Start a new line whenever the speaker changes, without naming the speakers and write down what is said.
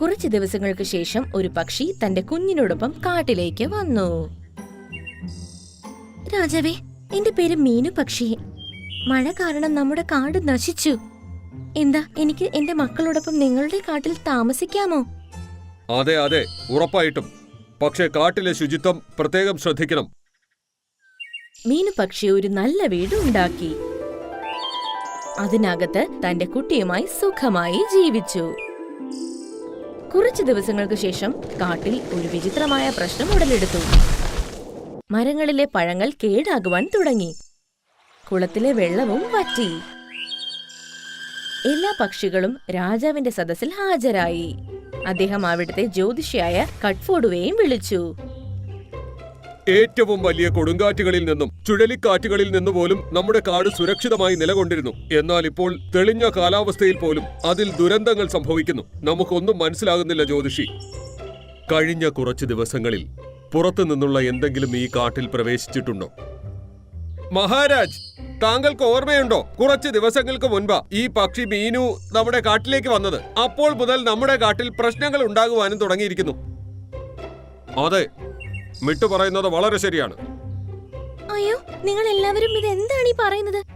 കുറച്ച് ദിവസങ്ങൾക്ക് ശേഷം ഒരു പക്ഷി തന്റെ കുഞ്ഞിനോടൊപ്പം കാട്ടിലേക്ക് വന്നു. രാജാവേ എന്റെ പേര് മീനു പക്ഷി മഴ കാരണം നമ്മുടെ കാട് നശിച്ചു. എന്താ എനിക്ക് എന്റെ മക്കളോടൊപ്പം നിങ്ങളുടെ കാട്ടിൽ താമസിക്കാമോ?
അതെ അതെ ഉറപ്പായിട്ടും. പക്ഷേ കാട്ടിലെ ശുചിത്വം പ്രത്യേകം ശ്രദ്ധിക്കണം.
മീനു പക്ഷി ഒരു നല്ല വീട് ഉണ്ടാക്കി. അതിനകത്ത് തന്റെ കുട്ടിയുമായി സുഖമായി ജീവിച്ചു. കുറച്ചു ദിവസങ്ങൾക്ക് ശേഷം കാട്ടിൽ ഒരു വിചിത്രമായ പ്രശ്നം ഉടലെടുത്തു. മരങ്ങളിലെ പഴങ്ങൾ കേടാകുവാൻ തുടങ്ങി. കുളത്തിലെ വെള്ളവും വറ്റി. എല്ലാ പക്ഷികളും രാജാവിന്റെ സദസ്സിൽ ഹാജരായി. അദ്ദേഹം അവിടുത്തെ ജ്യോതിഷിയായ കട്ട്ഫോഡുവേയും വിളിച്ചു.
ഏറ്റവും വലിയ കൊടുങ്കാറ്റുകളിൽ നിന്നും ചുഴലിക്കാറ്റുകളിൽ നിന്ന് പോലും നമ്മുടെ കാട് സുരക്ഷിതമായി നിലകൊണ്ടിരുന്നു. എന്നാൽ ഇപ്പോൾ തെളിഞ്ഞ കാലാവസ്ഥയിൽ പോലും അതിൽ ദുരന്തങ്ങൾ സംഭവിക്കുന്നു. നമുക്കൊന്നും മനസ്സിലാകുന്നില്ല ജ്യോതിഷി. കഴിഞ്ഞ കുറച്ച് ദിവസങ്ങളിൽ പുറത്തു നിന്നുള്ള എന്തെങ്കിലും ഈ കാട്ടിൽ പ്രവേശിച്ചിട്ടുണ്ടോ? മഹാരാജ് താങ്കൾക്ക് ഓർമ്മയുണ്ടോ? കുറച്ച് ദിവസങ്ങൾക്ക് മുൻപ് ഈ പക്ഷി മീനു നമ്മുടെ കാട്ടിലേക്ക് വന്നത്. അപ്പോൾ മുതൽ നമ്മുടെ കാട്ടിൽ പ്രശ്നങ്ങൾ ഉണ്ടാകുവാനും തുടങ്ങിയിരിക്കുന്നു. അതെ മിട്ടു പറയുന്നത് വളരെ ശരിയാണ്.
അയ്യോ നിങ്ങൾ എല്ലാവരും ഇത് എന്താണ് ഈ പറയുന്നത്?